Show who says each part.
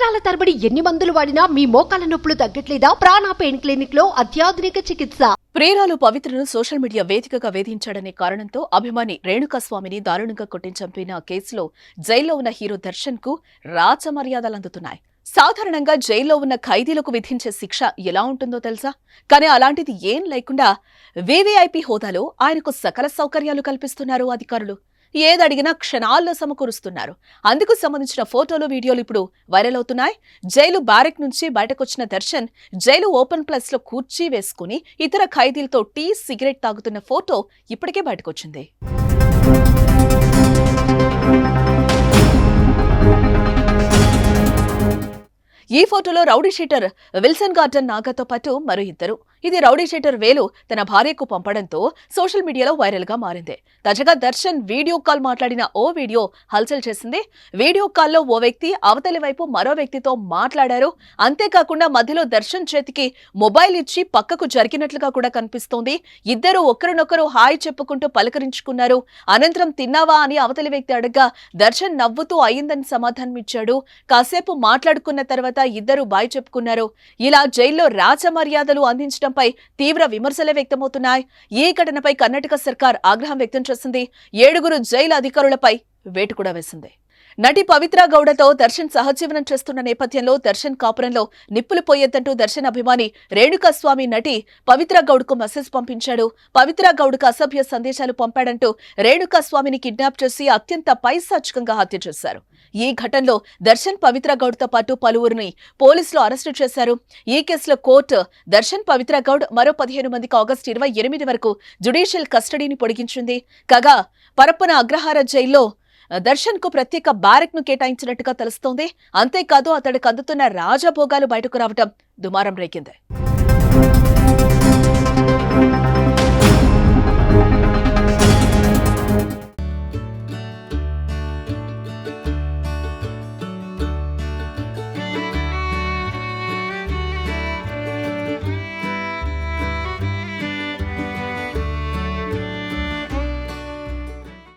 Speaker 1: సంవత్సరాల తరబడి ఎన్ని మందులు వాడినా మీ మోకాల నొప్పులు తగ్గట్లేదా? ప్రాణ పెయిన్ క్లినిక్లో అత్యాధునిక చికిత్స.
Speaker 2: ప్రేరాలు పవిత్రను సోషల్ మీడియా వేదికగా వేధించాడనే కారణంతో అభిమాని రేణుకాస్వామిని దారుణంగా కొట్టి చంపిన కేసులో జైల్లో ఉన్న హీరో దర్శన్కు రాచమర్యాదలు అందుతున్నాయి. సాధారణంగా జైల్లో ఉన్న ఖైదీలకు విధించే శిక్ష ఎలా ఉంటుందో తెలుసా? కానీ అలాంటిది ఏం లేకుండా వీవీఐపీ హోదాలో ఆయనకు సకల సౌకర్యాలు కల్పిస్తున్నారు అధికారులు. ఏదడిగినా క్షణాల్లో సమకూరుస్తున్నారు. అందుకు సంబంధించిన ఫోటోలు వీడియోలు ఇప్పుడు వైరల్ అవుతున్నాయి. జైలు బ్యారెక్ నుంచి బయటకొచ్చిన దర్శన్ జైలు ఓపెన్ ప్లస్లో కూర్చీ వేసుకుని ఇతర ఖైదీలతో టీ సిగరెట్ తాగుతున్న ఫోటో ఇప్పటికే బయటకొచ్చింది. ఈ ఫోటోలో రౌడీ షీటర్ విల్సన్ గార్డెన్ నాగాతో పాటు మరో ఇద్దరు. ఇది రౌడీ షీటర్ వేలు తన భార్యకు పంపడంతో సోషల్ మీడియాలో వైరల్గా మారింది. తాజాగా దర్శన్ వీడియో కాల్ మాట్లాడిన ఓ వీడియో హల్చల్ చేసింది. వీడియో కాల్లో ఓ వ్యక్తి అవతలి వైపు మరో వ్యక్తితో మాట్లాడారు. అంతేకాకుండా మధ్యలో దర్శన్ చేతికి మొబైల్ ఇచ్చి పక్కకు జరిగినట్లుగా కూడా కనిపిస్తోంది. ఇద్దరు ఒకరినొకరు హాయ్ చెప్పుకుంటూ పలకరించుకున్నారు. అనంతరం తిన్నావా అని అవతలి వ్యక్తి అడగ్గా దర్శన్ నవ్వుతూ అయిందని సమాధానం ఇచ్చాడు కాసేపు మాట్లాడుకున్న తర్వాత ఇద్దరు బాయ్ చెప్పుకున్నారు. ఇలా జైల్లో రాచ మర్యాదలు అందించడంపై తీవ్ర విమర్శలే వ్యక్తమవుతున్నాయి. ఈ ఘటనపై కర్ణాటక సర్కార్ ఆగ్రహం వ్యక్తం చేసింది. ఏడుగురు జైలు అధికారులపై వేటు కూడా వేసింది. నటి పవిత్ర గౌడతో దర్శన్ సహజీవనం చేస్తున్న నేపథ్యంలో దర్శన్ కాపురంలో నిప్పులు పోయేద్దంటూ దర్శన్ అభిమాని రేణుకాస్వామి నటి పవిత్ర గౌడ్కు మెసేజ్ పంపించాడు. పవిత్ర గౌడ్కు అసభ్య సందేశాలు పంపాడంటూ రేణుకాస్వామిని కిడ్నాప్ చేసి అత్యంత పైశాచికంగా హత్య చేశారు. ఈ ఘటనలో దర్శన్ పవిత్ర గౌడ్తో పాటు పలువురిని పోలీసులు అరెస్టు చేశారు. ఈ కేసులో కోర్టు దర్శన్ పవిత్ర గౌడ్ మరో పదిహేను మందికి ఆగస్టు ఇరవై ఎనిమిది వరకు జుడిషియల్ కస్టడీని పొడిగించింది. కాగా పరప్పన అగ్రహార జైల్లో దర్శన్కు ప్రత్యేక బ్యారెక్ను కేటాయించినట్టుగా తెలుస్తోంది. అంతేకాదు అతడికి అందుతున్న రాజభోగాలు బయటకు రావటం దుమారం రేగింది